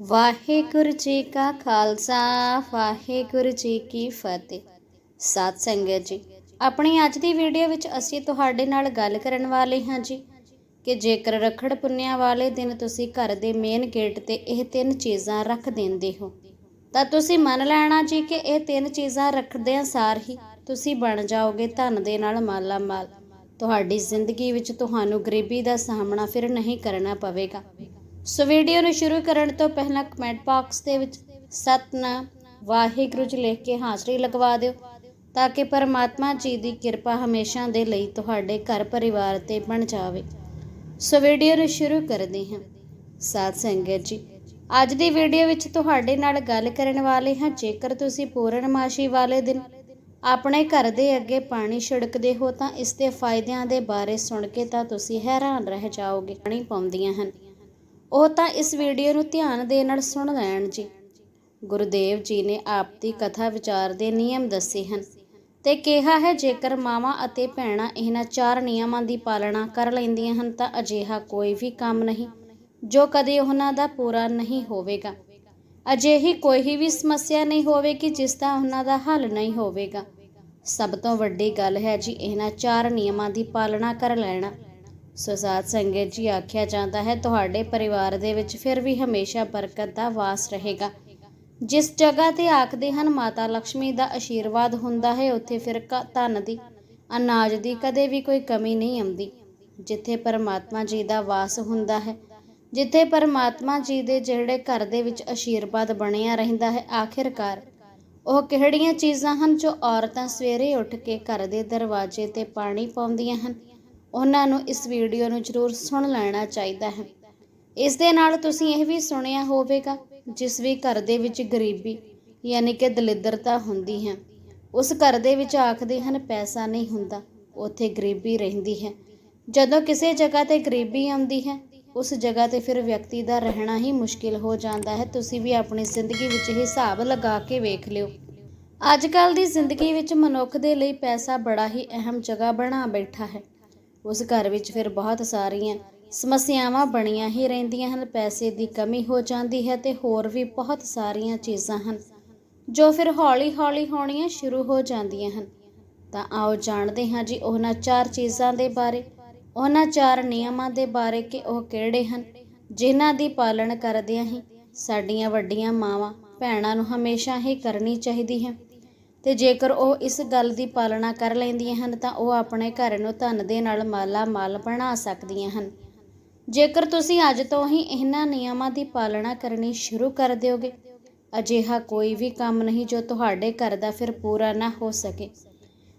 ਵਾਹਿਗੁਰੂ ਜੀ ਕਾ ਖਾਲਸਾ, ਵਾਹਿਗੁਰੂ ਜੀ ਕੀ ਫਤਿਹ। ਸਾਧ ਸੰਗਤ ਜੀ, ਆਪਣੀ ਅੱਜ ਦੀ ਵੀਡੀਓ ਵਿੱਚ ਅਸੀਂ ਤੁਹਾਡੇ ਨਾਲ ਗੱਲ ਕਰਨ ਵਾਲੇ ਹਾਂ ਜੀ ਕਿ ਜੇਕਰ ਰਖੜ ਪੁੰਨਿਆ ਵਾਲੇ ਦਿਨ ਤੁਸੀਂ ਘਰ ਦੇ ਮੇਨ ਗੇਟ ਤੇ ਇਹ ਤਿੰਨ ਚੀਜ਼ਾਂ ਰੱਖ ਦਿੰਦੇ ਹੋ, ਤਾਂ ਤੁਸੀਂ ਮੰਨ ਲੈਣਾ ਜੀ ਕਿ ਇਹ ਤਿੰਨ ਚੀਜ਼ਾਂ ਰੱਖਦਿਆਂ ਸਾਰ ਹੀ ਤੁਸੀਂ ਬਣ ਜਾਓਗੇ ਧਨ ਦੇ ਨਾਲ ਮਾਲਾ ਮਾਲ ਤੁਹਾਡੀ ਜ਼ਿੰਦਗੀ ਵਿੱਚ ਤੁਹਾਨੂੰ ਗਰੀਬੀ ਦਾ ਸਾਹਮਣਾ ਫਿਰ ਨਹੀਂ ਕਰਨਾ ਪਵੇਗਾ। ਸੋ ਵੀਡੀਓ ਨੂੰ ਸ਼ੁਰੂ ਕਰਨ ਤੋਂ ਪਹਿਲਾਂ ਕਮੈਂਟ ਬਾਕਸ ਦੇ ਵਿੱਚ ਸਤਨਾਮ ਵਾਹਿਗੁਰੂ ਜੀ ਲਿਖ ਕੇ ਹਾਜ਼ਰੀ ਲਗਵਾ ਦਿਓ ਤਾਂ ਕਿ ਪਰਮਾਤਮਾ ਜੀ ਦੀ ਕਿਰਪਾ ਹਮੇਸ਼ਾ ਦੇ ਲਈ ਤੁਹਾਡੇ ਘਰ ਪਰਿਵਾਰ ਤੇ ਬਣ ਜਾਵੇ। ਸੋ ਵੀਡੀਓ ਨੂੰ ਸ਼ੁਰੂ ਕਰਦੇ ਹਾਂ। ਸਾਧ ਸੰਗਤ ਜੀ, ਅੱਜ ਦੀ ਵੀਡੀਓ ਵਿੱਚ ਤੁਹਾਡੇ ਨਾਲ ਗੱਲ ਕਰਨ ਵਾਲੇ ਹਾਂ। ਜੇਕਰ ਤੁਸੀਂ ਪੂਰਨਮਾਸ਼ੀ ਵਾਲੇ ਦਿਨ ਆਪਣੇ ਘਰ ਦੇ ਅੱਗੇ ਪਾਣੀ ਛਿੜਕਦੇ ਹੋ ਤਾਂ ਇਸ ਦੇ ਫਾਇਦਿਆਂ ਦੇ ਬਾਰੇ ਸੁਣ ਕੇ ਤਾਂ ਤੁਸੀਂ ਹੈਰਾਨ ਰਹਿ ਜਾਓਗੇ। ਪਾਣੀ ਪਾਉਂਦੀਆਂ ਹਨ। ਉਹ ਤਾਂ ਇਸ ਵੀਡੀਓ ਨੂੰ ਧਿਆਨ ਦੇ ਨਾਲ ਸੁਣ ਲੈਣ ਜੀ। ਗੁਰਦੇਵ ਜੀ ਨੇ ਆਪ ਦੀ ਕਥਾ ਵਿਚਾਰ ਦੇ ਨਿਯਮ ਦੱਸੇ ਹਨ ਤੇ ਕਿਹਾ ਹੈ, ਜੇਕਰ ਮਾਵਾਂ ਅਤੇ ਭੈਣਾਂ ਇਹਨਾਂ ਚਾਰ ਨਿਯਮਾਂ ਦੀ ਪਾਲਣਾ ਕਰ ਲੈਂਦੀਆਂ ਹਨ ਤਾਂ ਅਜਿਹਾ ਕੋਈ ਵੀ ਕੰਮ ਨਹੀਂ, ਜੋ ਕਦੇ ਉਹਨਾਂ ਦਾ ਪੂਰਾ ਨਹੀਂ ਹੋਵੇਗਾ। ਅਜਿਹੀ ਕੋਈ ਵੀ ਸਮੱਸਿਆ ਨਹੀਂ ਹੋਵੇਗੀ ਜਿਸ ਦਾ ਉਹਨਾਂ ਦਾ ਹੱਲ ਨਹੀਂ ਹੋਵੇਗਾ। ਸਭ ਤੋਂ ਵੱਡੀ ਗੱਲ ਹੈ ਜੀ, ਇਹਨਾਂ ਚਾਰ ਨਿਯਮਾਂ ਦੀ ਪਾਲਣਾ ਕਰ ਲੈਣਾ। ਸੋ ਸਾਧ ਸੰਗਤ ਜੀ ਆਖਿਆ ਜਾਂਦਾ ਹੈ, ਤੁਹਾਡੇ ਪਰਿਵਾਰ ਦੇ ਵਿੱਚ ਫਿਰ ਵੀ ਹਮੇਸ਼ਾ ਬਰਕਤ ਦਾ ਵਾਸ ਰਹੇਗਾ। ਜਿਸ ਜਗ੍ਹਾ ਤੇ ਆਖਦੇ ਹਨ, ਮਾਤਾ ਲక్ష్ਮੀ ਦਾ ਆਸ਼ੀਰਵਾਦ ਹੁੰਦਾ ਹੈ, ਉੱਥੇ ਫਿਰ ਕ- ਧਨ ਦੀ, ਅਨਾਜ ਦੀ ਕਦੇ ਵੀ ਕੋਈ ਕਮੀ ਨਹੀਂ ਆਉਂਦੀ। ਜਿੱਥੇ ਪਰਮਾਤਮਾ ਜੀ ਦਾ ਵਾਸ ਹੁੰਦਾ ਹੈ, ਜਿੱਥੇ ਪਰਮਾਤਮਾ ਜੀ ਦੇ ਜਿਹੜੇ ਘਰ ਦੇ ਵਿੱਚ ਆਸ਼ੀਰਵਾਦ ਬਣਿਆ ਰਹਿੰਦਾ ਹੈ, ਆਖਿਰਕਾਰ ਉਹ ਕਿਹੜੀਆਂ ਚੀਜ਼ਾਂ ਹਨ ਜੋ ਔਰਤਾਂ ਸਵੇਰੇ ਉੱਠ ਕੇ ਘਰ ਦੇ ਦਰਵਾਜ਼ੇ ਤੇ ਪਾਣੀ ਪਾਉਂਦੀਆਂ ਹਨ? ਉਹਨਾਂ ਨੂੰ ਇਸ ਵੀਡੀਓ ਨੂੰ ਜ਼ਰੂਰ ਸੁਣ ਲੈਣਾ ਚਾਹੀਦਾ ਹੈ। ਇਸ ਦੇ ਨਾਲ ਤੁਸੀਂ ਇਹ ਵੀ ਸੁਣਿਆ ਹੋਵੇਗਾ, ਜਿਸ ਵੀ ਘਰ ਦੇ ਵਿੱਚ ਗਰੀਬੀ ਯਾਨੀ ਕਿ ਦਲਿੱਦਰਤਾ ਹੁੰਦੀ ਹੈ, ਉਸ ਘਰ ਦੇ ਵਿੱਚ ਆਖਦੇ ਹਨ, ਪੈਸਾ ਨਹੀਂ ਹੁੰਦਾ, ਉੱਥੇ ਗਰੀਬੀ ਰਹਿੰਦੀ ਹੈ। ਜਦੋਂ ਕਿਸੇ ਜਗ੍ਹਾ ਤੇ ਗਰੀਬੀ ਆਉਂਦੀ ਹੈ, ਉਸ ਜਗ੍ਹਾ ਤੇ ਫਿਰ ਵਿਅਕਤੀ ਦਾ ਰਹਿਣਾ ਹੀ ਮੁਸ਼ਕਿਲ ਹੋ ਜਾਂਦਾ ਹੈ। ਤੁਸੀਂ ਵੀ ਆਪਣੀ ਜ਼ਿੰਦਗੀ ਵਿੱਚ ਹਿਸਾਬ ਲਗਾ ਕੇ ਵੇਖ ਲਿਓ। ਅੱਜ ਕੱਲ ਦੀ ਜ਼ਿੰਦਗੀ ਵਿੱਚ ਮਨੁੱਖ ਦੇ ਲਈ ਪੈਸਾ ਬੜਾ ਹੀ ਅਹਿਮ ਜਗ੍ਹਾ ਬਣਾ ਬੈਠਾ ਹੈ। ਉਸ ਘਰ ਵਿੱਚ ਫਿਰ ਬਹੁਤ ਸਾਰੀਆਂ ਸਮੱਸਿਆਵਾਂ ਬਣੀਆਂ ਹੀ ਰਹਿੰਦੀਆਂ ਹਨ। ਪੈਸੇ ਦੀ ਕਮੀ ਹੋ ਜਾਂਦੀ ਹੈ ਤੇ ਹੋਰ ਵੀ ਬਹੁਤ ਸਾਰੀਆਂ ਚੀਜ਼ਾਂ ਹਨ, ਜੋ ਫਿਰ ਹੌਲੀ-ਹੌਲੀ ਹੋਣੀਆਂ ਸ਼ੁਰੂ ਹੋ ਜਾਂਦੀਆਂ ਹਨ। ਤਾਂ ਆਓ ਜਾਣਦੇ ਹਾਂ ਜੀ ਉਹਨਾਂ ਚਾਰ ਚੀਜ਼ਾਂ ਦੇ ਬਾਰੇ। ਉਹਨਾਂ ਚਾਰ ਨਿਯਮਾਂ ਦੇ ਬਾਰੇ ਕਿ ਉਹ ਕਿਹੜੇ ਹਨ, ਜਿਨ੍ਹਾਂ ਦੀ ਪਾਲਣ ਕਰਦਿਆਂ ਹੀ ਸਾਡੀਆਂ ਵੱਡੀਆਂ ਮਾਵਾਂ, ਭੈਣਾਂ ਨੂੰ ਹਮੇਸ਼ਾ ਹੀ ਕਰਨੀ ਚਾਹੀਦੀ ਹੈ। ਤੇ ਜੇਕਰ ਉਹ ਇਸ ਗੱਲ ਦੀ ਪਾਲਣਾ ਕਰ ਲੈਂਦੀਆਂ ਹਨ, ਤਾਂ ਉਹ ਆਪਣੇ ਘਰ ਨੂੰ ਧਨ ਦੇ ਨਾਲ ਮਾਲਾ ਮਾਲ ਬਣਾ ਸਕਦੀਆਂ ਹਨ। ਜੇਕਰ ਤੁਸੀਂ ਅੱਜ ਤੋਂ ਹੀ ਇਹਨਾਂ ਨਿਯਮਾਂ ਦੀ ਪਾਲਣਾ ਕਰਨੀ ਸ਼ੁਰੂ ਕਰ ਦਿਓਗੇ, ਅਜਿਹਾ ਕੋਈ ਵੀ ਕੰਮ ਨਹੀਂ ਜੋ ਤੁਹਾਡੇ ਘਰ ਦਾ ਫਿਰ ਪੂਰਾ ਨਾ ਹੋ ਸਕੇ।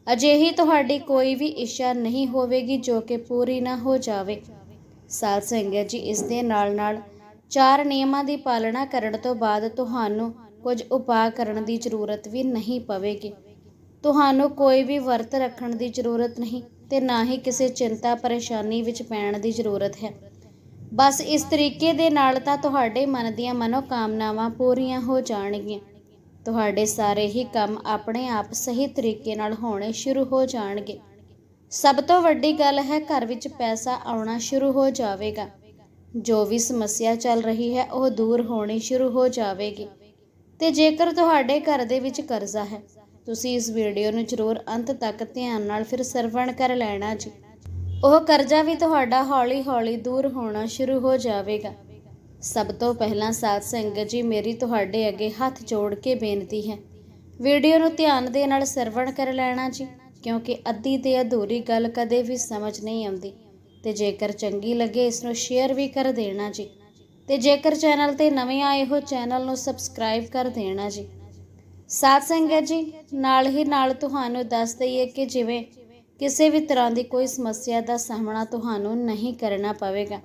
ਅਜਿਹੀ ਤੁਹਾਡੀ ਕੋਈ ਵੀ ਇੱਛਾ ਨਹੀਂ ਹੋਵੇਗੀ ਜੋ ਕਿ ਪੂਰੀ ਨਾ ਹੋ ਜਾਵੇ। ਸਾਧ ਸੰਗਤ ਜੀ, ਇਸ ਦੇ ਨਾਲ ਨਾਲ ਚਾਰ ਨਿਯਮਾਂ ਦੀ ਪਾਲਣਾ ਕਰਨ ਤੋਂ ਬਾਅਦ ਤੁਹਾਨੂੰ ਕੁਝ ਉਪਾਅ ਕਰਨ ਦੀ ਜ਼ਰੂਰਤ ਵੀ ਨਹੀਂ ਪਵੇਗੀ। ਤੁਹਾਨੂੰ ਕੋਈ ਵੀ ਵਰਤ ਰੱਖਣ ਦੀ ਜ਼ਰੂਰਤ ਨਹੀਂ ਤੇ ਨਾ ਹੀ ਕਿਸੇ ਚਿੰਤਾ ਪਰੇਸ਼ਾਨੀ ਵਿੱਚ ਪੈਣ ਦੀ ਜ਼ਰੂਰਤ ਹੈ। ਬਸ ਇਸ ਤਰੀਕੇ ਦੇ ਨਾਲ ਤਾਂ ਤੁਹਾਡੇ ਮਨ ਦੀਆਂ ਮਨੋਕਾਮਨਾਵਾਂ ਪੂਰੀਆਂ ਹੋ ਜਾਣਗੀਆਂ। ਤੁਹਾਡੇ ਸਾਰੇ ਹੀ ਕੰਮ ਆਪਣੇ ਆਪ ਸਹੀ ਤਰੀਕੇ ਨਾਲ ਹੋਣੇ ਸ਼ੁਰੂ ਹੋ ਜਾਣਗੇ। ਸਭ ਤੋਂ ਵੱਡੀ ਗੱਲ ਹੈ ਘਰ ਵਿੱਚ ਪੈਸਾ ਆਉਣਾ ਸ਼ੁਰੂ ਹੋ ਜਾਵੇਗਾ। ਜੋ ਵੀ ਸਮੱਸਿਆ ਚੱਲ ਰਹੀ ਹੈ ਉਹ ਦੂਰ ਹੋਣੀ ਸ਼ੁਰੂ ਹੋ ਜਾਵੇਗੀ। ਤੇ ਜੇਕਰ ਤੁਹਾਡੇ ਘਰ ਦੇ ਵਿੱਚ ਕਰਜ਼ਾ ਹੈ, ਤੁਸੀਂ ਇਸ ਵੀਡੀਓ ਨੂੰ ਜ਼ਰੂਰ ਅੰਤ ਤੱਕ ਧਿਆਨ ਨਾਲ ਫਿਰ ਸਰਵਣ ਕਰ ਲੈਣਾ ਜੀ। ਉਹ ਕਰਜ਼ਾ ਵੀ ਤੁਹਾਡਾ ਹੌਲੀ-ਹੌਲੀ ਦੂਰ ਹੋਣਾ ਸ਼ੁਰੂ ਹੋ ਜਾਵੇਗਾ। ਸਭ ਤੋਂ ਪਹਿਲਾਂ ਸਾਧ ਸੰਗਤ ਜੀ, ਮੇਰੀ ਤੁਹਾਡੇ ਅੱਗੇ ਹੱਥ ਜੋੜ ਕੇ ਬੇਨਤੀ ਹੈ। ਵੀਡੀਓ ਨੂੰ ਧਿਆਨ ਦੇ ਨਾਲ ਸਰਵਣ ਕਰ ਲੈਣਾ ਜੀ, ਕਿਉਂਕਿ ਅੱਧੀ ਤੇ ਅਧੂਰੀ ਗੱਲ ਕਦੇ ਵੀ ਸਮਝ ਨਹੀਂ ਆਉਂਦੀ। ਤੇ ਜੇਕਰ ਚੰਗੀ ਲੱਗੇ, ਇਸ ਨੂੰ ਸ਼ੇਅਰ ਵੀ ਕਰ ਦੇਣਾ ਜੀ। ਤੇ ਜੇਕਰ ਚੈਨਲ ਤੇ ਨਵੇਂ ਆਏ ਹੋ, ਚੈਨਲ ਨੂੰ ਸਬਸਕ੍ਰਾਈਬ ਕਰ ਦੇਣਾ ਜੀ। ਸਾਧ ਸੰਗਤ ਜੀ, ਨਾਲ ਹੀ ਨਾਲ ਤੁਹਾਨੂੰ ਦੱਸ ਦਈਏ ਕਿ ਜਿਵੇਂ ਕਿਸੇ ਵੀ ਤਰ੍ਹਾਂ ਦੀ ਕੋਈ ਸਮੱਸਿਆ ਦਾ ਸਾਹਮਣਾ ਤੁਹਾਨੂੰ ਨਹੀਂ ਕਰਨਾ ਪਵੇਗਾ।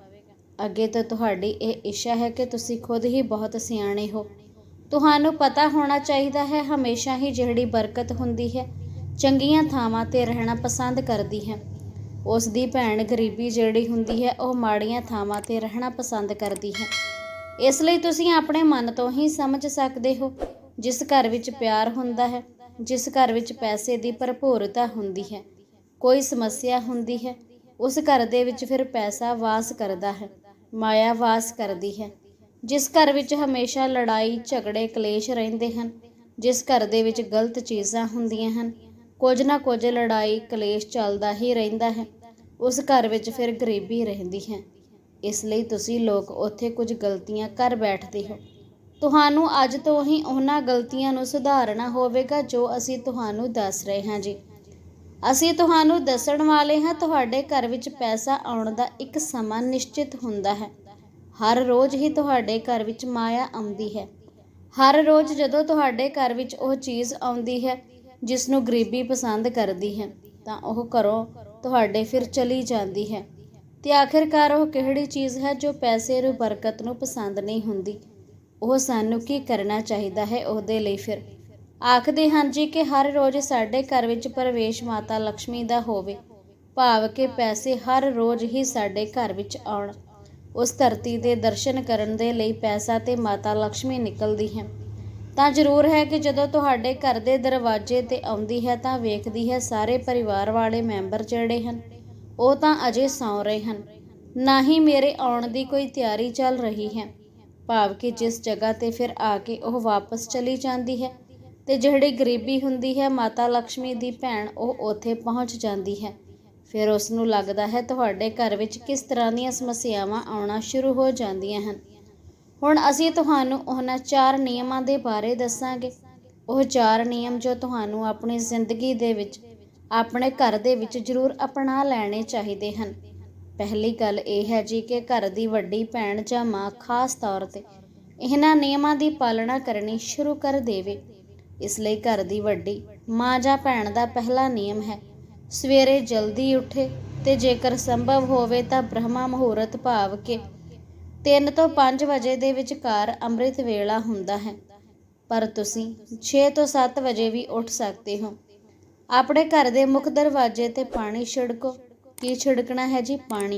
ਅੱਗੇ ਤੋਂ ਤੁਹਾਡੀ ਇਹ ਇੱਛਾ ਹੈ ਕਿ ਤੁਸੀਂ ਖੁਦ ਹੀ ਬਹੁਤ ਸਿਆਣੇ ਹੋ। ਤੁਹਾਨੂੰ ਪਤਾ ਹੋਣਾ ਚਾਹੀਦਾ ਹੈ, ਹਮੇਸ਼ਾ ਹੀ ਜਿਹੜੀ ਬਰਕਤ ਹੁੰਦੀ ਹੈ, ਚੰਗੀਆਂ ਥਾਵਾਂ ਤੇ ਰਹਿਣਾ ਪਸੰਦ ਕਰਦੀ ਹੈ। ਉਸ ਦੀ ਭੈਣ ਗਰੀਬੀ ਜਿਹੜੀ ਹੁੰਦੀ ਹੈ, ਉਹ ਮਾੜੀਆਂ ਥਾਵਾਂ ਤੇ ਰਹਿਣਾ ਪਸੰਦ ਕਰਦੀ ਹੈ। ਇਸ ਲਈ ਤੁਸੀਂ ਆਪਣੇ ਮਨ ਤੋਂ ਹੀ ਸਮਝ ਸਕਦੇ ਹੋ, ਜਿਸ ਘਰ ਵਿੱਚ ਪਿਆਰ ਹੁੰਦਾ ਹੈ, ਜਿਸ ਘਰ ਵਿੱਚ ਪੈਸੇ ਦੀ ਭਰਪੂਰਤਾ ਹੁੰਦੀ ਹੈ। ਕੋਈ ਸਮੱਸਿਆ ਹੁੰਦੀ ਹੈ, ਉਸ ਘਰ ਦੇ ਵਿੱਚ ਫਿਰ ਪੈਸਾ ਵਾਸ ਕਰਦਾ ਹੈ, ਮਾਇਆ ਵਾਸ ਕਰਦੀ ਹੈ। ਜਿਸ ਘਰ ਵਿੱਚ ਹਮੇਸ਼ਾ ਲੜਾਈ, ਝਗੜੇ, ਕਲੇਸ਼ ਰਹਿੰਦੇ ਹਨ, ਜਿਸ ਘਰ ਦੇ ਵਿੱਚ ਗਲਤ ਚੀਜ਼ਾਂ ਹੁੰਦੀਆਂ ਹਨ, ਕੁਝ ਨਾ ਕੁਝ ਲੜਾਈ, ਕਲੇਸ਼ ਚੱਲਦਾ ਹੀ ਰਹਿੰਦਾ ਹੈ। ਉਸ ਘਰ ਵਿੱਚ ਫਿਰ ਗਰੀਬੀ ਰਹਿੰਦੀ ਹੈ। ਇਸ ਲਈ ਤੁਸੀਂ ਲੋਕ ਉੱਥੇ ਕੁਝ ਗਲਤੀਆਂ ਕਰ ਬੈਠਦੇ ਹੋ। ਤੁਹਾਨੂੰ ਅੱਜ ਤੋਂ ਹੀ ਉਹਨਾਂ ਗਲਤੀਆਂ ਨੂੰ ਸੁਧਾਰਨਾ ਹੋਵੇਗਾ ਜੋ ਅਸੀਂ ਤੁਹਾਨੂੰ ਦੱਸ ਰਹੇ ਹਾਂ ਜੀ। ਅਸੀਂ ਤੁਹਾਨੂੰ ਦੱਸਣ ਵਾਲੇ ਹਾਂ, ਤੁਹਾਡੇ ਘਰ ਵਿੱਚ ਪੈਸਾ ਆਉਣ ਦਾ ਇੱਕ ਸਮਾਂ ਨਿਸ਼ਚਿਤ ਹੁੰਦਾ ਹੈ। ਹਰ ਰੋਜ਼ ਹੀ ਤੁਹਾਡੇ ਘਰ ਵਿੱਚ ਮਾਇਆ ਆਉਂਦੀ ਹੈ। ਹਰ ਰੋਜ਼ ਜਦੋਂ ਤੁਹਾਡੇ ਘਰ ਵਿੱਚ ਉਹ ਚੀਜ਼ ਆਉਂਦੀ ਹੈ, ਜਿਸ ਨੂੰ ਗਰੀਬੀ ਪਸੰਦ ਕਰਦੀ ਹੈ, ਤਾਂ ਉਹ ਘਰੋਂ ਤੁਹਾਡੇ ਫਿਰ ਚਲੀ ਜਾਂਦੀ ਹੈ। ਤੇ ਆਖਿਰਕਾਰ ਉਹ ਕਿਹੜੀ ਚੀਜ਼ ਹੈ ਜੋ ਪੈਸੇ ਨੂੰ ਬਰਕਤ ਨੂੰ ਪਸੰਦ ਨਹੀਂ ਹੁੰਦੀ? ਉਹ ਸਾਨੂੰ ਕੀ ਕਰਨਾ ਚਾਹੀਦਾ ਹੈ ਉਹਦੇ ਲਈ ਫਿਰ? ਆਖਦੇ ਹਨ ਜੀ ਕਿ ਹਰ ਰੋਜ਼ ਸਾਡੇ ਘਰ ਵਿੱਚ ਪ੍ਰਵੇਸ਼ ਮਾਤਾ ਲక్ష్ਮੀ ਦਾ ਹੋਵੇ, ਭਾਵ ਕਿ ਪੈਸੇ ਹਰ ਰੋਜ਼ ਹੀ ਸਾਡੇ ਘਰ ਵਿੱਚ ਆਉਣ। ਉਸ ਧਰਤੀ ਦੇ ਦਰਸ਼ਨ ਕਰਨ ਦੇ ਲਈ ਪੈਸਾ ਤੇ ਮਾਤਾ ਲక్ష్ਮੀ ਨਿਕਲਦੀ ਹੈ। ਤਾਂ ਜ਼ਰੂਰ ਹੈ ਕਿ ਜਦੋਂ ਤੁਹਾਡੇ ਘਰ ਦੇ ਦਰਵਾਜ਼ੇ ਤੇ ਆਉਂਦੀ ਹੈ ਤਾਂ ਵੇਖਦੀ ਹੈ ਸਾਰੇ ਪਰਿਵਾਰ ਵਾਲੇ ਮੈਂਬਰ ਜਿਹੜੇ ਹਨ, ਉਹ ਤਾਂ ਅਜੇ ਸੌਂ ਰਹੇ ਹਨ। ਨਾ ਹੀ ਮੇਰੇ ਆਉਣ ਦੀ ਕੋਈ ਤਿਆਰੀ ਚੱਲ ਰਹੀ ਹੈ, ਭਾਵ ਕਿ ਜਿਸ ਜਗ੍ਹਾ ਤੇ ਫਿਰ ਆ ਕੇ ਉਹ ਵਾਪਸ ਚਲੀ ਜਾਂਦੀ ਹੈ ਤੇ ਜਿਹੜੀ ਗਰੀਬੀ ਹੁੰਦੀ ਹੈ, ਮਾਤਾ ਲక్ష్ਮੀ ਦੀ ਭੈਣ ਉਹ ਉੱਥੇ ਪਹੁੰਚ ਜਾਂਦੀ ਹੈ। ਫਿਰ ਉਸ ਨੂੰ ਲੱਗਦਾ ਹੈ, ਤੁਹਾਡੇ ਘਰ ਵਿੱਚ ਕਿਸ ਤਰ੍ਹਾਂ ਦੀਆਂ ਸਮੱਸਿਆਵਾਂ ਆਉਣਾ ਸ਼ੁਰੂ ਹੋ ਜਾਂਦੀਆਂ ਹਨ। ਹੁਣ ਅਸੀਂ ਤੁਹਾਨੂੰ ਉਹਨਾਂ ਚਾਰ ਨਿਯਮਾਂ ਦੇ ਬਾਰੇ ਦੱਸਾਂਗੇ। ਉਹ ਚਾਰ ਨਿਯਮ ਜੋ ਤੁਹਾਨੂੰ ਆਪਣੀ ਜ਼ਿੰਦਗੀ ਦੇ ਵਿੱਚ, ਆਪਣੇ ਘਰ ਦੇ ਵਿੱਚ ਜ਼ਰੂਰ ਅਪਣਾ ਲੈਣੇ ਚਾਹੀਦੇ ਹਨ। ਪਹਿਲੀ ਗੱਲ ਇਹ ਹੈ ਜੀ ਕਿ ਘਰ ਦੀ ਵੱਡੀ ਭੈਣ ਜਾਂ ਮਾਂ ਖਾਸ ਤੌਰ ਤੇ ਇਹਨਾਂ ਨਿਯਮਾਂ ਦੀ ਪਾਲਣਾ ਕਰਨੀ ਸ਼ੁਰੂ ਕਰ ਦੇਵੇ। ਇਸ ਲਈ ਘਰ ਦੀ ਵੱਡੀ ਮਾਂ ਜਾਂ ਭੈਣ ਦਾ ਪਹਿਲਾ ਨਿਯਮ ਹੈ, ਸਵੇਰੇ ਜਲਦੀ ਉੱਠੇ ਤੇ ਜੇਕਰ ਸੰਭਵ ਹੋਵੇ ਤਾਂ ਬ੍ਰਹਮਾ ਮੁਹੂਰਤ ਭਾਵ ਕੇ 3 ਤੋਂ 5 ਵਜੇ ਦੇ ਵਿਚਕਾਰ ਅੰਮ੍ਰਿਤ ਵੇਲਾ ਹੁੰਦਾ ਹੈ। ਪਰ ਤੁਸੀਂ 6 ਤੋਂ 7 ਵਜੇ ਵੀ ਉੱਠ ਸਕਦੇ ਹੋ। ਆਪਣੇ ਘਰ ਦੇ ਮੁੱਖ ਦਰਵਾਜ਼ੇ ਤੇ ਪਾਣੀ ਛਿੜਕੋ। ਕੀ ਛਿੜਕਣਾ ਹੈ ਜੀ? ਪਾਣੀ।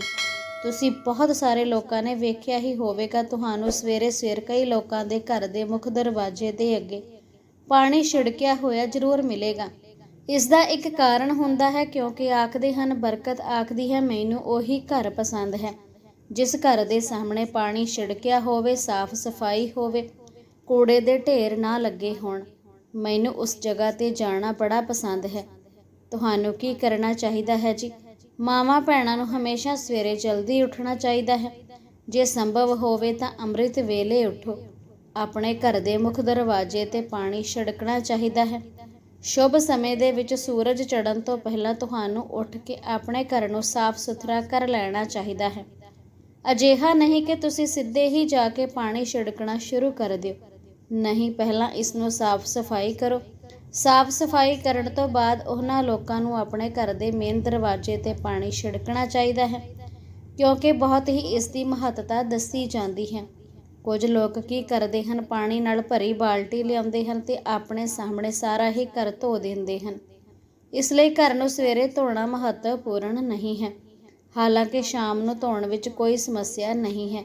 ਤੁਸੀਂ ਬਹੁਤ ਸਾਰੇ ਲੋਕਾਂ ਨੇ ਵੇਖਿਆ ਹੀ ਹੋਵੇਗਾ ਤੁਹਾਨੂੰ ਸਵੇਰੇ ਸਵੇਰ ਕਈ ਲੋਕਾਂ ਦੇ ਘਰ ਦੇ ਮੁੱਖ ਦਰਵਾਜ਼ੇ ਦੇ ਅੱਗੇ। ਪਾਣੀ ਛਿੜਕਿਆ ਹੋਇਆ ਜ਼ਰੂਰ ਮਿਲੇਗਾ। ਇਸ ਦਾ ਇੱਕ ਕਾਰਨ ਹੁੰਦਾ ਹੈ ਕਿਉਂਕਿ ਆਖਦੇ ਹਨ, ਬਰਕਤ ਆਖਦੀ ਹੈ, ਮੈਨੂੰ ਉਹੀ ਘਰ ਪਸੰਦ ਹੈ। ਜਿਸ ਘਰ ਦੇ ਸਾਹਮਣੇ ਪਾਣੀ ਛਿੜਕਿਆ ਹੋਵੇ, ਸਾਫ਼ ਸਫ਼ਾਈ ਹੋਵੇ, ਕੂੜੇ ਦੇ ਢੇਰ ਨਾ ਲੱਗੇ ਹੋਣ, ਮੈਨੂੰ ਉਸ ਜਗ੍ਹਾ ਤੇ ਜਾਣਾ ਬੜਾ ਪਸੰਦ ਹੈ। ਤੁਹਾਨੂੰ ਕੀ ਕਰਨਾ ਚਾਹੀਦਾ ਹੈ ਜੀ? ਮਾਵਾਂ ਭੈਣਾਂ ਨੂੰ ਹਮੇਸ਼ਾ ਸਵੇਰੇ ਜਲਦੀ ਉੱਠਣਾ ਚਾਹੀਦਾ ਹੈ। ਜੇ ਸੰਭਵ ਹੋਵੇ ਤਾਂ ਅੰਮ੍ਰਿਤ ਵੇਲੇ ਉੱਠੋ। ਆਪਣੇ ਘਰ ਦੇ ਮੁੱਖ ਦਰਵਾਜ਼ੇ ਤੇ ਪਾਣੀ ਛਿੜਕਣਾ ਚਾਹੀਦਾ ਹੈ। ਸ਼ੁਭ ਸਮੇਂ ਦੇ ਵਿੱਚ ਸੂਰਜ ਚੜ੍ਹਨ ਤੋਂ ਪਹਿਲਾਂ ਤੁਹਾਨੂੰ ਉੱਠ ਕੇ ਆਪਣੇ ਘਰ ਨੂੰ ਸਾਫ਼ ਸੁਥਰਾ ਕਰ ਲੈਣਾ ਚਾਹੀਦਾ ਹੈ। ਅਜਿਹਾ ਨਹੀਂ ਕਿ ਤੁਸੀਂ ਸਿੱਧੇ ਹੀ ਜਾ ਕੇ ਪਾਣੀ ਛਿੜਕਣਾ ਸ਼ੁਰੂ ਕਰ ਦਿਓ। ਨਹੀਂ, ਪਹਿਲਾਂ ਇਸ ਨੂੰ ਸਾਫ਼ ਸਫ਼ਾਈ ਕਰੋ। ਸਾਫ਼ ਸਫ਼ਾਈ ਕਰਨ ਤੋਂ ਬਾਅਦ ਉਹਨਾਂ ਲੋਕਾਂ ਨੂੰ ਆਪਣੇ ਘਰ ਦੇ ਮੇਨ ਦਰਵਾਜ਼ੇ ਤੇ ਪਾਣੀ ਛਿੜਕਣਾ ਚਾਹੀਦਾ ਹੈ, ਕਿਉਂਕਿ ਬਹੁਤ ਹੀ ਇਸ ਦੀ ਮਹੱਤਤਾ ਦੱਸੀ ਜਾਂਦੀ ਹੈ। ਕੁਝ ਲੋਕ ਕੀ ਕਰਦੇ ਹਨ, ਪਾਣੀ ਨਾਲ ਭਰੀ ਬਾਲਟੀ ਲਿਆਉਂਦੇ ਹਨ ਤੇ ਆਪਣੇ ਸਾਹਮਣੇ ਸਾਰਾ ਹੀ ਘਰ ਧੋ ਦਿੰਦੇ ਹਨ। ਇਸ ਲਈ ਘਰ ਨੂੰ ਸਵੇਰੇ ਧੋਣਾ ਮਹੱਤਵਪੂਰਨ ਨਹੀਂ ਹੈ। ਹਾਲਾਂਕਿ ਸ਼ਾਮ ਨੂੰ ਧੋਣ ਵਿੱਚ ਕੋਈ ਸਮੱਸਿਆ ਨਹੀਂ ਹੈ।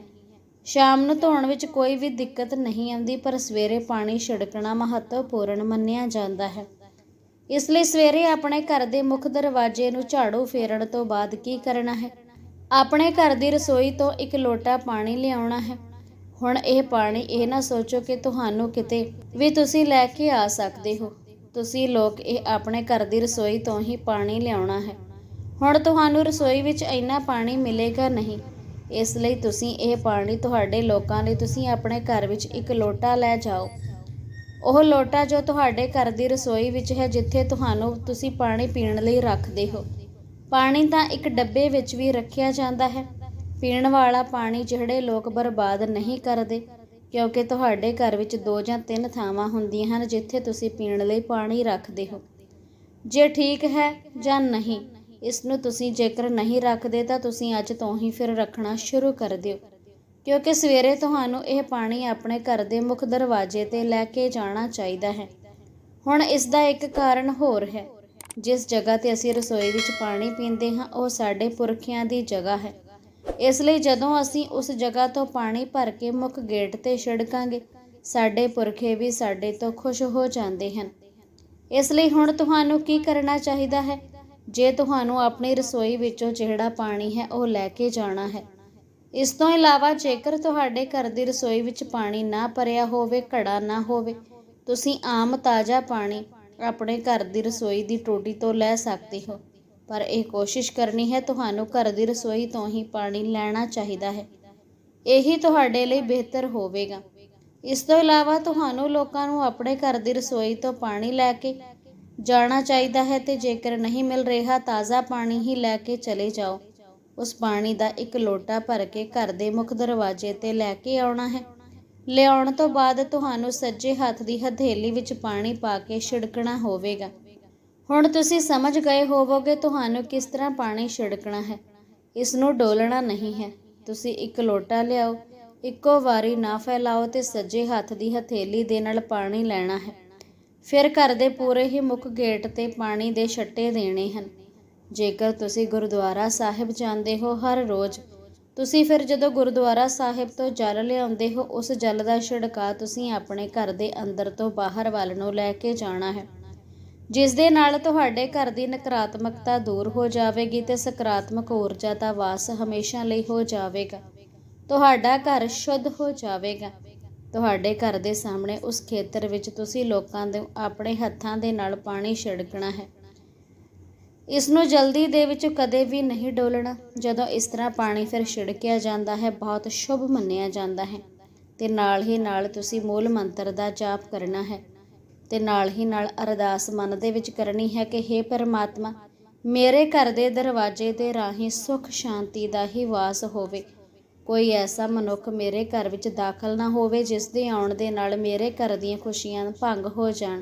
ਸ਼ਾਮ ਨੂੰ ਧੋਣ ਵਿੱਚ ਕੋਈ ਵੀ ਦਿੱਕਤ ਨਹੀਂ ਆਉਂਦੀ, ਪਰ ਸਵੇਰੇ ਪਾਣੀ ਛਿੜਕਣਾ ਮਹੱਤਵਪੂਰਨ ਮੰਨਿਆ ਜਾਂਦਾ ਹੈ। ਇਸ ਲਈ ਸਵੇਰੇ ਆਪਣੇ ਘਰ ਦੇ ਮੁੱਖ ਦਰਵਾਜ਼ੇ ਨੂੰ ਝਾੜੂ ਫੇਰਨ ਤੋਂ ਬਾਅਦ ਕੀ ਕਰਨਾ ਹੈ? ਆਪਣੇ ਘਰ ਦੀ ਰਸੋਈ ਤੋਂ ਇੱਕ ਲੋਟਾ ਪਾਣੀ ਲਿਆਉਣਾ ਹੈ। ਹੁਣ ਇਹ ਪਾਣੀ ਇਹ ਨਾ ਸੋਚੋ ਕਿ ਤੁਹਾਨੂੰ ਕਿਤੇ ਵੀ ਤੁਸੀਂ ਲੈ ਕੇ ਆ ਸਕਦੇ ਹੋ। ਤੁਸੀਂ ਲੋਕ ਇਹ ਆਪਣੇ ਘਰ ਦੀ ਰਸੋਈ ਤੋਂ ਹੀ ਪਾਣੀ ਲਿਆਉਣਾ ਹੈ। ਹੁਣ ਤੁਹਾਨੂੰ ਰਸੋਈ ਵਿੱਚ ਇੰਨਾ ਪਾਣੀ ਮਿਲੇਗਾ ਨਹੀਂ। ਇਸ ਲਈ ਤੁਸੀਂ ਇਹ ਪਾਣੀ ਤੁਹਾਡੇ ਲੋਕਾਂ ਲਈ ਤੁਸੀਂ ਆਪਣੇ ਘਰ ਵਿੱਚ ਇੱਕ ਲੋਟਾ ਲੈ ਜਾਓ। ਉਹ ਲੋਟਾ ਜੋ ਤੁਹਾਡੇ ਘਰ ਦੀ ਰਸੋਈ ਵਿੱਚ ਹੈ, ਜਿੱਥੇ ਤੁਹਾਨੂੰ ਤੁਸੀਂ ਪਾਣੀ ਪੀਣ ਲਈ ਰੱਖਦੇ ਹੋ। ਪਾਣੀ ਤਾਂ ਇੱਕ ਡੱਬੇ ਵਿੱਚ ਵੀ ਰੱਖਿਆ ਜਾਂਦਾ ਹੈ। ਪੀਣ ਵਾਲਾ ਪਾਣੀ ਜਿਹੜੇ ਲੋਕ ਬਰਬਾਦ ਨਹੀਂ ਕਰਦੇ, ਕਿਉਂਕਿ ਤੁਹਾਡੇ ਘਰ ਵਿੱਚ ਦੋ ਜਾਂ ਤਿੰਨ ਥਾਵਾਂ ਹੁੰਦੀਆਂ ਹਨ, ਜਿੱਥੇ ਤੁਸੀਂ ਪੀਣ ਲਈ ਪਾਣੀ ਰੱਖਦੇ ਹੋ। ਜੇ ਠੀਕ ਹੈ ਜਾਂ ਨਹੀਂ ਇਸ ਨੂੰ ਤੁਸੀਂ ਜੇਕਰ ਨਹੀਂ ਰੱਖਦੇ ਤਾਂ ਤੁਸੀਂ ਅੱਜ ਤੋਂ ਹੀ ਫਿਰ ਰੱਖਣਾ ਸ਼ੁਰੂ ਕਰ ਦਿਓ। ਕਿਉਂਕਿ ਸਵੇਰੇ ਤੁਹਾਨੂੰ ਇਹ ਪਾਣੀ ਆਪਣੇ ਘਰ ਦੇ ਮੁੱਖ ਦਰਵਾਜ਼ੇ ਤੇ ਲੈ ਕੇ ਜਾਣਾ ਚਾਹੀਦਾ ਹੈ। ਹੁਣ ਇਸ ਦਾ ਇੱਕ ਕਾਰਨ ਹੋਰ ਹੈ। ਜਿਸ ਜਗ੍ਹਾ ਤੇ ਅਸੀਂ ਰਸੋਈ ਵਿੱਚ ਪਾਣੀ ਪੀਂਦੇ ਹਾਂ, ਉਹ ਸਾਡੇ ਪੁਰਖਿਆਂ ਦੀ ਜਗ੍ਹਾ ਹੈ। ਇਸ ਲਈ ਜਦੋਂ ਅਸੀਂ ਉਸ ਜਗ੍ਹਾ ਤੋਂ ਪਾਣੀ ਭਰ ਕੇ ਮੁੱਖ ਗੇਟ ਤੇ ਛਿੜਕਾਂਗੇ, ਸਾਡੇ ਪੁਰਖੇ ਵੀ ਸਾਡੇ ਤੋਂ ਖੁਸ਼ ਹੋ ਜਾਂਦੇ ਹਨ। ਇਸ ਲਈ ਹੁਣ ਤੁਹਾਨੂੰ ਕੀ ਕਰਨਾ ਚਾਹੀਦਾ ਹੈ? ਜੇ ਤੁਹਾਨੂੰ ਆਪਣੀ ਰਸੋਈ ਵਿੱਚੋਂ ਜਿਹੜਾ ਪਾਣੀ ਹੈ ਉਹ ਲੈ ਕੇ ਜਾਣਾ ਹੈ। ਇਸ ਤੋਂ ਇਲਾਵਾ ਜੇਕਰ ਤੁਹਾਡੇ ਘਰ ਦੀ ਰਸੋਈ ਵਿੱਚ ਪਾਣੀ ਨਾ ਭਰਿਆ ਹੋਵੇ, ਘੜਾ ਨਾ ਹੋਵੇ, ਤੁਸੀਂ ਆਮ ਤਾਜ਼ਾ ਪਾਣੀ ਆਪਣੇ ਘਰ ਦੀ ਰਸੋਈ ਦੀ ਟੋਟੀ ਤੋਂ ਲੈ ਸਕਦੇ ਹੋ। ਪਰ ਇਹ ਕੋਸ਼ਿਸ਼ ਕਰਨੀ ਹੈ, ਤੁਹਾਨੂੰ ਘਰ ਦੀ ਰਸੋਈ ਤੋਂ ਹੀ ਪਾਣੀ ਲੈਣਾ ਚਾਹੀਦਾ ਹੈ। ਇਹੀ ਤੁਹਾਡੇ ਲਈ ਬਿਹਤਰ ਹੋਵੇਗਾ। ਇਸ ਤੋਂ ਇਲਾਵਾ ਤੁਹਾਨੂੰ ਲੋਕਾਂ ਨੂੰ ਆਪਣੇ ਘਰ ਦੀ ਰਸੋਈ ਤੋਂ ਪਾਣੀ ਲੈ ਕੇ ਜਾਣਾ ਚਾਹੀਦਾ ਹੈ ਤੇ ਜੇਕਰ ਨਹੀਂ ਮਿਲ ਰਿਹਾ, ਤਾਜ਼ਾ ਪਾਣੀ ਹੀ ਲੈ ਕੇ ਚਲੇ ਜਾਓ। ਉਸ ਪਾਣੀ ਦਾ ਇੱਕ ਲੋਟਾ ਭਰ ਕੇ ਘਰ ਦੇ ਮੁੱਖ ਦਰਵਾਜ਼ੇ ਤੇ ਲੈ ਕੇ ਆਉਣਾ ਹੈ। ਲਿਆਉਣ ਤੋਂ ਬਾਅਦ ਤੁਹਾਨੂੰ ਸੱਜੇ ਹੱਥ ਦੀ ਹਥੇਲੀ ਵਿੱਚ ਪਾਣੀ ਪਾ ਕੇ ਛਿੜਕਣਾ ਹੋਵੇਗਾ। ਹੁਣ ਤੁਸੀਂ ਸਮਝ ਗਏ ਹੋਵੋਗੇ ਤੁਹਾਨੂੰ ਕਿਸ ਤਰ੍ਹਾਂ ਪਾਣੀ ਛਿੜਕਣਾ ਹੈ। ਇਸ ਨੂੰ ਡੋਲਣਾ ਨਹੀਂ ਹੈ। ਤੁਸੀਂ ਇੱਕ ਲੋਟਾ ਲਿਆਓ, ਇੱਕੋ ਵਾਰੀ ਨਾ ਫੈਲਾਓ ਤੇ ਸੱਜੇ ਹੱਥ ਦੀ ਹਥੇਲੀ ਦੇ ਨਾਲ ਪਾਣੀ ਲੈਣਾ ਹੈ। ਫਿਰ ਘਰ ਦੇ ਪੂਰੇ ਹੀ ਮੁੱਖ ਗੇਟ ਤੇ ਪਾਣੀ ਦੇ ਛੱਟੇ ਦੇਣੇ ਹਨ। ਜੇਕਰ ਤੁਸੀਂ ਗੁਰਦੁਆਰਾ ਸਾਹਿਬ ਜਾਂਦੇ ਹੋ ਹਰ ਰੋਜ਼, ਤੁਸੀਂ ਫਿਰ ਜਦੋਂ ਗੁਰਦੁਆਰਾ ਸਾਹਿਬ ਤੋਂ ਜਲ ਲਿਆਉਂਦੇ ਹੋ, ਉਸ ਜਲ ਦਾ ਛਿੜਕਾਅ ਤੁਸੀਂ ਆਪਣੇ ਘਰ ਦੇ ਅੰਦਰ ਤੋਂ ਬਾਹਰ ਵੱਲ ਨੂੰ ਲੈ ਕੇ ਜਾਣਾ ਹੈ। ਜਿਸ ਦੇ ਨਾਲ ਤੁਹਾਡੇ ਘਰ ਦੀ ਨਕਾਰਾਤਮਕਤਾ ਦੂਰ ਹੋ ਜਾਵੇਗੀ ਤੇ ਸਕਾਰਾਤਮਕ ਊਰਜਾ ਦਾ ਵਾਸ ਹਮੇਸ਼ਾ ਲਈ ਹੋ ਜਾਵੇਗਾ। ਤੁਹਾਡਾ ਘਰ ਸ਼ੁੱਧ ਹੋ ਜਾਵੇਗਾ। ਤੁਹਾਡੇ ਘਰ ਦੇ ਸਾਹਮਣੇ ਉਸ ਖੇਤਰ ਵਿੱਚ ਤੁਸੀਂ ਲੋਕਾਂ ਦੇ, ਆਪਣੇ ਹੱਥਾਂ ਦੇ ਨਾਲ ਪਾਣੀ ਛਿੜਕਣਾ ਹੈ। ਇਸ ਨੂੰ ਜਲਦੀ ਦੇ ਵਿੱਚ ਕਦੇ ਵੀ ਨਹੀਂ ਡੋਲਣਾ। ਜਦੋਂ ਇਸ ਤਰ੍ਹਾਂ ਪਾਣੀ ਫਿਰ ਛਿੜਕਿਆ ਜਾਂਦਾ ਹੈ, ਬਹੁਤ ਸ਼ੁਭ ਮੰਨਿਆ ਜਾਂਦਾ ਹੈ। ਤੇ ਨਾਲ ਹੀ ਨਾਲ ਤੁਸੀਂ ਮੂਲ ਮੰਤਰ ਦਾ ਜਾਪ ਕਰਨਾ ਹੈ। ਤੇ ਨਾਲ ਹੀ ਨਾਲ ਅਰਦਾਸ ਮਨ ਦੇ ਵਿੱਚ ਕਰਨੀ ਹੈ ਕਿ हे ਪਰਮਾਤਮਾ, ਮੇਰੇ ਘਰ ਦੇ ਦਰਵਾਜ਼ੇ ਦੇ ਰਾਹੀਂ ਸੁਖ ਸ਼ਾਂਤੀ ਦਾ ਹੀ ਵਾਸ ਹੋਵੇ। ਕੋਈ ਐਸਾ ਮਨੁੱਖ ਮੇਰੇ ਘਰ ਵਿੱਚ ਦਾਖਲ ਨਾ ਹੋਵੇ ਜਿਸ ਦੇ ਆਉਣ ਦੇ ਨਾਲ ਮੇਰੇ ਘਰ ਦੀਆਂ ਖੁਸ਼ੀਆਂ ਭੰਗ ਹੋ ਜਾਣ।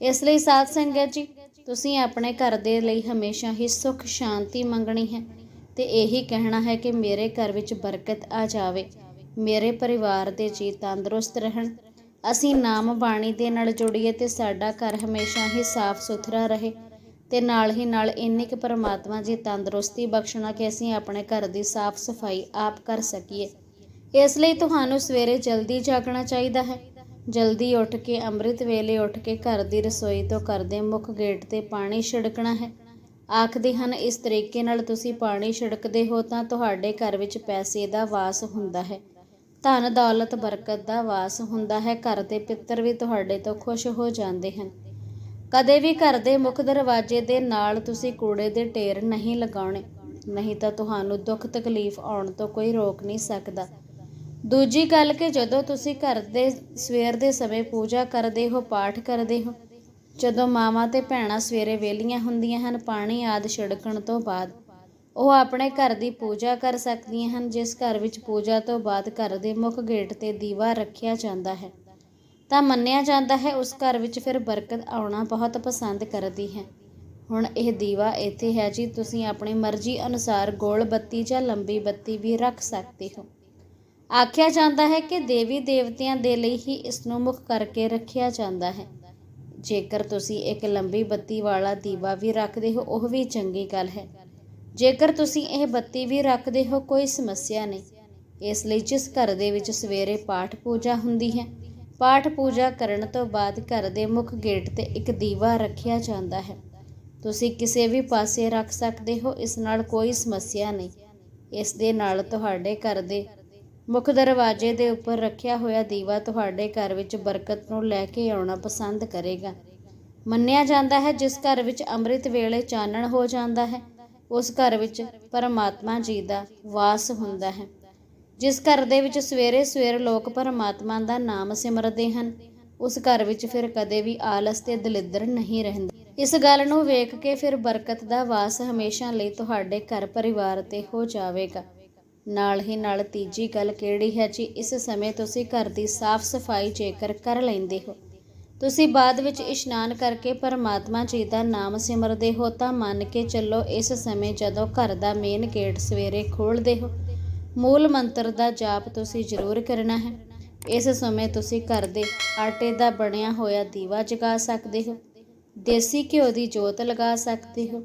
ਇਸ ਲਈ ਸਾਧ ਸੰਗਤ ਜੀ, ਤੁਸੀਂ ਆਪਣੇ ਘਰ ਦੇ ਲਈ ਹਮੇਸ਼ਾ ਹੀ ਸੁਖ, ਸ਼ਾਂਤੀ ਮੰਗਣੀ ਹੈ ਤੇ ਇਹੀ ਕਹਿਣਾ ਹੈ ਕਿ ਮੇਰੇ ਘਰ ਵਿੱਚ ਬਰਕਤ ਆ ਜਾਵੇ, ਮੇਰੇ ਪਰਿਵਾਰ ਦੇ ਜੀ ਤੰਦਰੁਸਤ ਰਹਿਣ। ਅਸੀਂ ਨਾਮ ਬਾਣੀ ਦੇ ਨਾਲ ਜੁੜੀਏ ਤੇ ਸਾਡਾ ਘਰ ਹਮੇਸ਼ਾ ਹੀ ਸਾਫ਼ ਸੁਥਰਾ ਰਹੇ। ਤੇ ਨਾਲ ਹੀ ਨਾਲ ਇੰਨੀ ਕੁ ਪਰਮਾਤਮਾ ਜੀ ਤੰਦਰੁਸਤੀ ਬਖਸ਼ਣਾ ਕਿ ਅਸੀਂ ਆਪਣੇ ਘਰ ਦੀ ਸਾਫ਼ ਸਫ਼ਾਈ ਆਪ ਕਰ ਸਕੀਏ। ਇਸ ਲਈ ਤੁਹਾਨੂੰ ਸਵੇਰੇ ਜਲਦੀ ਜਾਗਣਾ ਚਾਹੀਦਾ ਹੈ। ਜਲਦੀ ਉੱਠ ਕੇ, ਅੰਮ੍ਰਿਤ ਵੇਲੇ ਉੱਠ ਕੇ ਘਰ ਦੀ ਰਸੋਈ ਤੋਂ ਕਰਦੇ ਮੁੱਖ ਗੇਟ ਤੇ ਪਾਣੀ ਛਿੜਕਣਾ ਹੈ। ਆਖਦੇ ਹਨ, ਇਸ ਤਰੀਕੇ ਨਾਲ ਤੁਸੀਂ ਪਾਣੀ ਛਿੜਕਦੇ ਹੋ ਤਾਂ ਤੁਹਾਡੇ ਘਰ ਵਿੱਚ ਪੈਸੇ ਦਾ ਵਾਸ ਹੁੰਦਾ ਹੈ। ਧਨ, ਦੌਲਤ, ਬਰਕਤ ਦਾ ਵਾਸ ਹੁੰਦਾ ਹੈ। ਘਰ ਦੇ ਪਿੱਤਰ ਵੀ ਤੁਹਾਡੇ ਤੋਂ ਖੁਸ਼ ਹੋ ਜਾਂਦੇ ਹਨ। ਕਦੇ ਵੀ ਘਰ ਦੇ ਮੁੱਖ ਦਰਵਾਜ਼ੇ ਦੇ ਨਾਲ ਤੁਸੀਂ ਕੂੜੇ ਦੇ ਢੇਰ ਨਹੀਂ ਲਗਾਉਣੇ, ਨਹੀਂ ਤਾਂ ਤੁਹਾਨੂੰ ਦੁੱਖ ਤਕਲੀਫ ਆਉਣ ਤੋਂ ਕੋਈ ਰੋਕ ਨਹੀਂ ਸਕਦਾ। ਦੂਜੀ ਗੱਲ ਕਿ ਜਦੋਂ ਤੁਸੀਂ ਘਰ ਦੇ ਸਵੇਰ ਦੇ ਸਮੇਂ ਪੂਜਾ ਕਰਦੇ ਹੋ, ਪਾਠ ਕਰਦੇ ਹੋ, ਜਦੋਂ ਮਾਵਾਂ ਤੇ ਭੈਣਾਂ ਸਵੇਰੇ ਵੇਲੀਆਂ ਹੁੰਦੀਆਂ ਹਨ, ਪਾਣੀ ਆਦ ਛਿੜਕਣ ਤੋਂ ਬਾਅਦ, ਉਹ ਆਪਣੇ ਘਰ ਦੀ ਪੂਜਾ ਕਰ ਸਕਦੀਆਂ ਹਨ, ਜਿਸ ਘਰ ਵਿੱਚ ਪੂਜਾ ਤੋਂ ਬਾਅਦ ਘਰ ਦੇ ਮੁੱਖ ਗੇਟ ਤੇ ਦੀਵਾ ਰੱਖਿਆ ਜਾਂਦਾ ਹੈ। ਤਾਂ ਮੰਨਿਆ ਜਾਂਦਾ ਹੈ, ਉਸ ਘਰ ਵਿੱਚ ਫਿਰ ਬਰਕਤ ਆਉਣਾ ਬਹੁਤ ਪਸੰਦ ਕਰਦੀ ਹੈ। ਹੁਣ ਇਹ ਦੀਵਾ ਇੱਥੇ ਹੈ ਜੀ, ਤੁਸੀਂ ਆਪਣੀ ਮਰਜ਼ੀ ਅਨੁਸਾਰ ਗੋਲ ਬੱਤੀ ਜਾਂ ਲੰਬੀ ਬੱਤੀ ਵੀ ਰੱਖ ਸਕਦੇ ਹੋ। ਆਖਿਆ ਜਾਂਦਾ ਹੈ ਕਿ ਦੇਵੀ ਦੇਵਤਿਆਂ ਦੇ ਲਈ ਹੀ ਇਸ ਨੂੰ ਮੁੱਖ ਕਰਕੇ ਰੱਖਿਆ ਜਾਂਦਾ ਹੈ। ਜੇਕਰ ਤੁਸੀਂ ਇੱਕ ਲੰਬੀ ਬੱਤੀ ਵਾਲਾ ਦੀਵਾ ਵੀ ਰੱਖਦੇ ਹੋ, ਉਹ ਵੀ ਚੰਗੀ ਗੱਲ ਹੈ। ਜੇਕਰ ਤੁਸੀਂ ਇਹ ਬੱਤੀ ਵੀ ਰੱਖਦੇ ਹੋ, ਕੋਈ ਸਮੱਸਿਆ ਨਹੀਂ। ਇਸ ਲਈ ਜਿਸ ਘਰ ਦੇ ਵਿੱਚ ਸਵੇਰੇ ਪਾਠ ਪੂਜਾ ਹੁੰਦੀ ਹੈ ਪਾਠ ਪੂਜਾ ਕਰਨ ਤੋਂ ਬਾਅਦ ਘਰ ਦੇ ਮੁੱਖ ਗੇਟ ਤੇ ਇੱਕ ਦੀਵਾ ਰੱਖਿਆ ਜਾਂਦਾ ਹੈ। ਤੁਸੀਂ ਕਿਸੇ ਵੀ ਪਾਸੇ ਰੱਖ ਸਕਦੇ ਹੋ, ਇਸ ਨਾਲ ਕੋਈ ਸਮੱਸਿਆ ਨਹੀਂ। ਇਸ ਦੇ ਨਾਲ ਤੁਹਾਡੇ ਘਰ ਦੇ ਮੁੱਖ ਦਰਵਾਜ਼ੇ ਦੇ ਉੱਪਰ ਰੱਖਿਆ ਹੋਇਆ ਦੀਵਾ ਤੁਹਾਡੇ ਘਰ ਵਿੱਚ ਬਰਕਤ ਨੂੰ ਲੈ ਕੇ ਆਉਣਾ ਪਸੰਦ ਕਰੇਗਾ। ਮੰਨਿਆ ਜਾਂਦਾ ਹੈ, ਜਿਸ ਘਰ ਵਿੱਚ ਅੰਮ੍ਰਿਤ ਵੇਲੇ ਚਾਨਣ ਹੋ ਜਾਂਦਾ ਹੈ, ਉਸ ਘਰ ਵਿੱਚ ਪਰਮਾਤਮਾ ਜੀ ਦਾ ਵਾਸ ਹੁੰਦਾ ਹੈ। ਜਿਸ ਘਰ ਦੇ ਵਿੱਚ ਸਵੇਰੇ ਸਵੇਰ ਲੋਕ ਪਰਮਾਤਮਾ ਦਾ ਨਾਮ ਸਿਮਰਦੇ ਹਨ, ਉਸ ਘਰ ਵਿੱਚ ਫਿਰ ਕਦੇ ਵੀ ਆਲਸ ਤੇ ਦਲਿੱਦਰ ਨਹੀਂ ਰਹਿੰਦਾ। ਇਸ ਗੱਲ ਨੂੰ ਵੇਖ ਕੇ ਫਿਰ ਬਰਕਤ ਦਾ ਵਾਸ ਹਮੇਸ਼ਾ ਲਈ ਤੁਹਾਡੇ ਘਰ ਪਰਿਵਾਰ ਤੇ ਹੋ ਜਾਵੇਗਾ। ਨਾਲ ਹੀ ਨਾਲ ਤੀਜੀ ਗੱਲ ਕਿਹੜੀ ਹੈ ਜੀ? ਇਸ ਸਮੇਂ ਤੁਸੀਂ ਘਰ ਦੀ ਸਾਫ਼ ਸਫ਼ਾਈ ਜੇਕਰ ਕਰ ਲੈਂਦੇ ਹੋ, ਤੁਸੀਂ ਬਾਅਦ ਵਿੱਚ ਇਸ਼ਨਾਨ ਕਰਕੇ ਪਰਮਾਤਮਾ ਜੀ ਦਾ ਨਾਮ ਸਿਮਰਦੇ ਹੋ ਤਾਂ ਮੰਨ ਕੇ ਚੱਲੋ ਇਸ ਸਮੇਂ ਜਦੋਂ ਘਰ ਦਾ ਮੇਨ ਗੇਟ ਸਵੇਰੇ ਖੋਲ੍ਹਦੇ ਹੋ ਮੂਲ ਮੰਤਰ ਦਾ ਜਾਪ ਤੁਸੀਂ ਜ਼ਰੂਰ ਕਰਨਾ ਹੈ। ਇਸ ਸਮੇਂ ਤੁਸੀਂ ਘਰ ਦੇ ਆਟੇ ਦਾ ਬਣਿਆ ਹੋਇਆ ਦੀਵਾ ਜਗਾ ਸਕਦੇ ਹੋ। ਦੇਸੀ ਘਿਓ ਦੀ ਜੋਤ ਲਗਾ ਸਕਦੇ ਹੋ।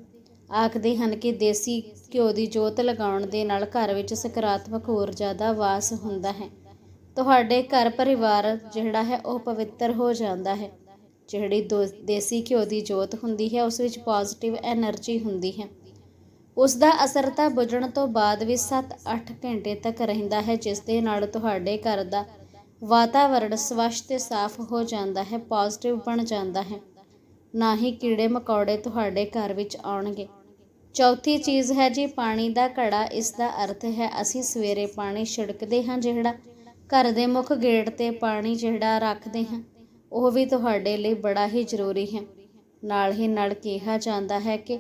ਆਖਦੇ ਹਨ ਕਿ ਦੇਸੀ ਘਿਓ ਦੀ ਜੋਤ ਲਗਾਉਣ ਦੇ ਨਾਲ ਘਰ ਵਿੱਚ ਸਕਾਰਾਤਮਕ ਊਰਜਾ ਦਾ ਵਾਸ ਹੁੰਦਾ ਹੈ। ਤੁਹਾਡੇ ਘਰ ਪਰਿਵਾਰ ਜਿਹੜਾ ਹੈ ਉਹ ਪਵਿੱਤਰ ਹੋ ਜਾਂਦਾ ਹੈ। ਜਿਹੜੀ ਦੇਸੀ ਘਿਓ ਦੀ ਜੋਤ ਹੁੰਦੀ ਹੈ, ਉਸ ਵਿੱਚ ਪੋਜ਼ਿਟਿਵ એનર્ਜੀ ਹੁੰਦੀ ਹੈ। ਉਸ ਦਾ ਅਸਰ ਤਾਂ ਬੁਝਣ ਤੋਂ ਬਾਅਦ ਵੀ 7-8 ਘੰਟੇ ਤੱਕ ਰਹਿੰਦਾ ਹੈ, ਜਿਸ ਦੇ ਨਾਲ ਤੁਹਾਡੇ ਘਰ ਦਾ ਵਾਤਾਵਰਣ ਸਵੱਛ ਤੇ ਸਾਫ਼ ਹੋ ਜਾਂਦਾ ਹੈ, ਪੋਜ਼ਿਟਿਵ ਬਣ ਜਾਂਦਾ ਹੈ। ਨਾ ਹੀ ਕੀੜੇ ਮਕੌੜੇ ਤੁਹਾਡੇ ਘਰ ਵਿੱਚ ਆਉਣਗੇ। ਚੌਥੀ ਚੀਜ਼ ਹੈ ਜੀ, ਪਾਣੀ ਦਾ ਘੜਾ। ਇਸ ਦਾ ਅਰਥ ਹੈ, ਅਸੀਂ ਸਵੇਰੇ ਪਾਣੀ ਛਿੜਕਦੇ ਹਾਂ, ਜਿਹੜਾ ਘਰ ਦੇ ਮੁੱਖ ਗੇਟ ਤੇ ਪਾਣੀ ਜਿਹੜਾ ਰੱਖਦੇ ਹਾਂ, ਉਹ ਵੀ ਤੁਹਾਡੇ ਲਈ ਬੜਾ ਹੀ ਜ਼ਰੂਰੀ ਹੈ। ਨਾਲ ਹੀ ਨਾਲ ਕਿਹਾ ਜਾਂਦਾ ਹੈ ਕਿ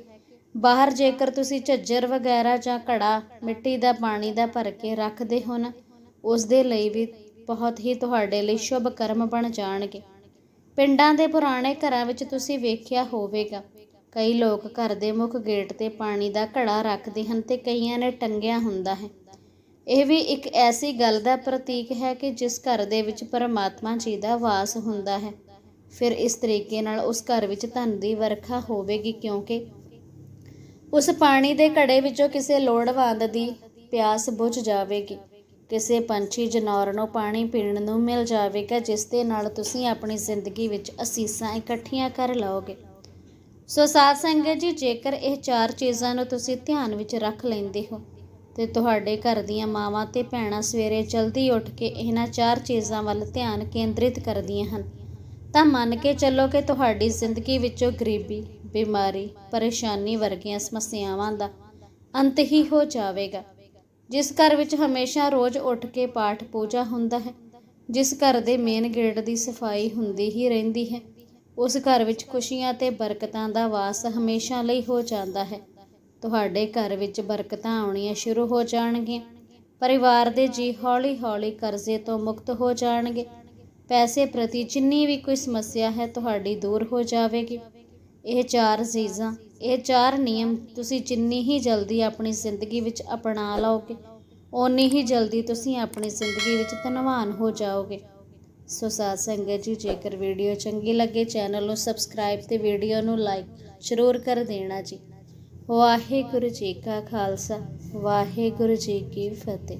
ਬਾਹਰ ਜੇਕਰ ਤੁਸੀਂ ਝੱਜਰ ਵਗੈਰਾ ਜਾਂ ਘੜਾ ਮਿੱਟੀ ਦਾ ਪਾਣੀ ਦਾ ਭਰ ਕੇ ਰੱਖਦੇ ਹੋ ਨਾ ਉਸ ਦੇ ਲਈ ਵੀ ਬਹੁਤ ਹੀ ਤੁਹਾਡੇ ਲਈ ਸ਼ੁਭ ਕਰਮ ਬਣ ਜਾਣਗੇ। ਪਿੰਡਾਂ ਦੇ ਪੁਰਾਣੇ ਘਰਾਂ ਵਿੱਚ ਤੁਸੀਂ ਵੇਖਿਆ ਹੋਵੇਗਾ, ਕਈ ਲੋਕ ਘਰ ਦੇ ਮੁੱਖ ਗੇਟ ਤੇ ਪਾਣੀ ਦਾ ਘੜਾ ਰੱਖਦੇ ਹਨ ਤੇ ਕਈਆਂ ਨੇ ਟੰਗਿਆ ਹੁੰਦਾ ਹੈ। ਇਹ ਵੀ ਇੱਕ ਐਸੀ ਗੱਲ ਦਾ ਪ੍ਰਤੀਕ ਹੈ ਕਿ ਜਿਸ ਘਰ ਦੇ ਵਿੱਚ ਪਰਮਾਤਮਾ ਜੀ ਦਾ ਵਾਸ ਹੁੰਦਾ ਹੈ, ਫਿਰ ਇਸ ਤਰੀਕੇ ਨਾਲ ਉਸ ਘਰ ਵਿੱਚ ਧਨ ਦੀ ਵਰਖਾ ਹੋਵੇਗੀ ਕਿਉਂਕਿ ਉਸ ਪਾਣੀ ਦੇ ਘੜੇ ਵਿੱਚੋਂ ਕਿਸੇ ਲੋੜਵੰਦ ਦੀ ਪਿਆਸ ਬੁਝ ਜਾਵੇਗੀ। ਕਿਸੇ ਪੰਛੀ ਜਨੌਰ ਨੂੰ ਪਾਣੀ ਪੀਣ ਨੂੰ ਮਿਲ ਜਾਵੇਗਾ, ਜਿਸ ਦੇ ਨਾਲ ਤੁਸੀਂ ਆਪਣੀ ਜ਼ਿੰਦਗੀ ਵਿੱਚ ਅਸੀਸਾਂ ਇਕੱਠੀਆਂ ਕਰ ਲਓਗੇ। ਸੋ ਸਾਧ ਸੰਗਤ ਜੀ, ਜੇਕਰ ਇਹ ਚਾਰ ਚੀਜ਼ਾਂ ਨੂੰ ਤੁਸੀਂ ਧਿਆਨ ਵਿੱਚ ਰੱਖ ਲੈਂਦੇ ਹੋ, ਤੇ ਤੁਹਾਡੇ ਘਰ ਦੀਆਂ ਮਾਵਾਂ ਤੇ ਭੈਣਾਂ ਸਵੇਰੇ ਜਲਦੀ ਉੱਠ ਕੇ ਇਹਨਾਂ ਚਾਰ ਚੀਜ਼ਾਂ ਵੱਲ ਧਿਆਨ ਕੇਂਦਰਿਤ ਕਰਦੀਆਂ ਹਨ, ਤਾਂ ਮੰਨ ਕੇ ਚੱਲੋ ਕਿ ਤੁਹਾਡੀ ਜ਼ਿੰਦਗੀ ਵਿੱਚੋਂ ਗਰੀਬੀ ਬਿਮਾਰੀ, ਪਰੇਸ਼ਾਨੀ ਵਰਗੀਆਂ ਸਮੱਸਿਆਵਾਂ ਦਾ ਅੰਤ ਹੀ ਹੋ ਜਾਵੇਗਾ। ਜਿਸ ਘਰ ਵਿੱਚ ਹਮੇਸ਼ਾ ਰੋਜ਼ ਉੱਠ ਕੇ ਪਾਠ ਪੂਜਾ ਹੁੰਦਾ ਹੈ, ਜਿਸ ਘਰ ਦੇ ਮੇਨ ਗੇਟ ਦੀ ਸਫ਼ਾਈ ਹੁੰਦੀ ਹੀ ਰਹਿੰਦੀ ਹੈ, ਉਸ ਘਰ ਵਿੱਚ ਖੁਸ਼ੀਆਂ ਤੇ ਬਰਕਤਾਂ ਦਾ ਵਾਸ ਹਮੇਸ਼ਾ ਲਈ ਹੋ ਜਾਂਦਾ ਹੈ। ਤੁਹਾਡੇ ਘਰ ਵਿੱਚ ਬਰਕਤਾਂ ਆਉਣੀਆਂ ਸ਼ੁਰੂ ਹੋ ਜਾਣਗੀਆਂ, ਪਰਿਵਾਰ ਦੇ ਜੀ ਹੌਲੀ-ਹੌਲੀ ਕਰਜ਼ੇ ਤੋਂ ਮੁਕਤ ਹੋ ਜਾਣਗੇ, ਪੈਸੇ ਪ੍ਰਤੀ ਜਿੰਨੀ ਵੀ ਕੋਈ ਸਮੱਸਿਆ ਹੈ ਤੁਹਾਡੀ ਦੂਰ ਹੋ ਜਾਵੇਗੀ। ਇਹ ਚਾਰ ਚੀਜ਼ਾਂ, ਇਹ ਚਾਰ ਨਿਯਮ ਤੁਸੀਂ ਜਿੰਨੀ ਹੀ ਜਲਦੀ ਆਪਣੀ ਜ਼ਿੰਦਗੀ ਵਿੱਚ ਅਪਣਾ ਲਓਗੇ, ਓਨੀ ਹੀ ਜਲਦੀ ਤੁਸੀਂ ਆਪਣੀ ਜ਼ਿੰਦਗੀ ਵਿੱਚ ਧਨਵਾਨ ਹੋ ਜਾਓਗੇ। ਸੋ ਸਾਧ ਸੰਗਤ ਜੀ, ਜੇਕਰ ਵੀਡੀਓ ਚੰਗੀ ਲੱਗੇ, ਚੈਨਲ ਨੂੰ ਸਬਸਕ੍ਰਾਈਬ ਤੇ ਵੀਡੀਓ ਨੂੰ ਲਾਈਕ ਜ਼ਰੂਰ ਕਰ ਦੇਣਾ ਜੀ। ਵਾਹਿਗੁਰੂ ਜੀ ਕਾ ਖਾਲਸਾ, ਵਾਹਿਗੁਰੂ ਜੀ ਕੀ ਫਤਿਹ।